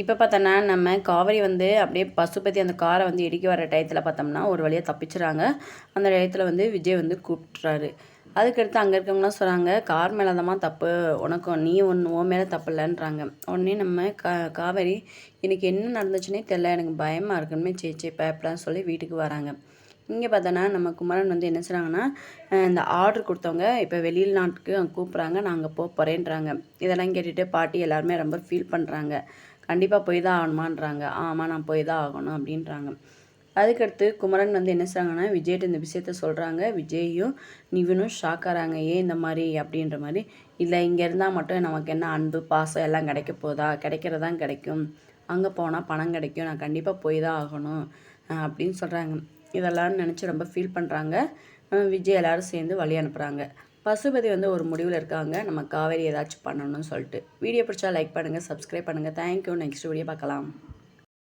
இப்போ பார்த்தோன்னா நம்ம காவேரி வந்து அப்படியே பசுபதி அந்த காரை வந்து இடிக்க வர டயத்தில் பார்த்தோம்னா ஒரு வழியாக தப்பிச்சுறாங்க அந்த டயத்தில் வந்து விஜய் வந்து கூப்பிட்றாரு அதுக்கடுத்து அங்கே இருக்கவங்களாம் சொல்கிறாங்க கார் மேலே தான் தப்பு. உனக்கும் நீ ஒன்று உன் மேலே தப்பு இல்லைன்றாங்க. உடனே நம்ம கா காவேரி எனக்கு என்ன நடந்துச்சுன்னே தெரில எனக்கு பயமாக இருக்குன்னு சேச்சே பேப்பிலான்னு சொல்லி வீட்டுக்கு வராங்க. இங்கே பார்த்தோன்னா நம்ம குமரன் வந்து என்ன செய்கிறாங்கன்னா இந்த ஆர்டர் கொடுத்தவங்க இப்போ வெளியில் நாட்டுக்கு கூப்பிட்றாங்க நான் அங்கே போக போகிறேன்றாங்க இதெல்லாம் கேட்டுட்டு பாட்டி எல்லாருமே ரொம்ப ஃபீல் பண்ணுறாங்க கண்டிப்பாக போய் தான் ஆகணுமான்றாங்க. ஆமாம் நான் போய் தான் ஆகணும் அப்படின்றாங்க. அதுக்கடுத்து குமரன் வந்து என்ன செய்கிறாங்கன்னா விஜய்கிட்ட இந்த விஷயத்த சொல்கிறாங்க விஜயும் நிவினும் ஷாக் ஆகிறாங்க ஏன் இந்த மாதிரி? அப்படின்ற மாதிரி. இல்லை இங்கே இருந்தால் மட்டும் நமக்கு என்ன அன்பு பாசம் எல்லாம் கிடைக்க போதா? கிடைக்கிறதான் கிடைக்கும். அங்கே போனால் பணம் கிடைக்கும். நான் கண்டிப்பாக போய் தான் ஆகணும். அப்படின்னு சொல்கிறாங்க இதெல்லாம் நினச்சி ரொம்ப ஃபீல் பண்ணுறாங்க விஜய் எல்லோரும் சேர்ந்து வழி அனுப்புகிறாங்க பசுபதி வந்து ஒரு முடிவில் இருக்காங்க. நம்ம காவேரி ஏதாச்சும் பண்ணணும்னு சொல்லிட்டு. வீடியோ பிடிச்சா லைக் பண்ணுங்கள் சப்ஸ்கிரைப் பண்ணுங்கள் தேங்க்யூ நெக்ஸ்ட் வீடியோ பார்க்கலாம்.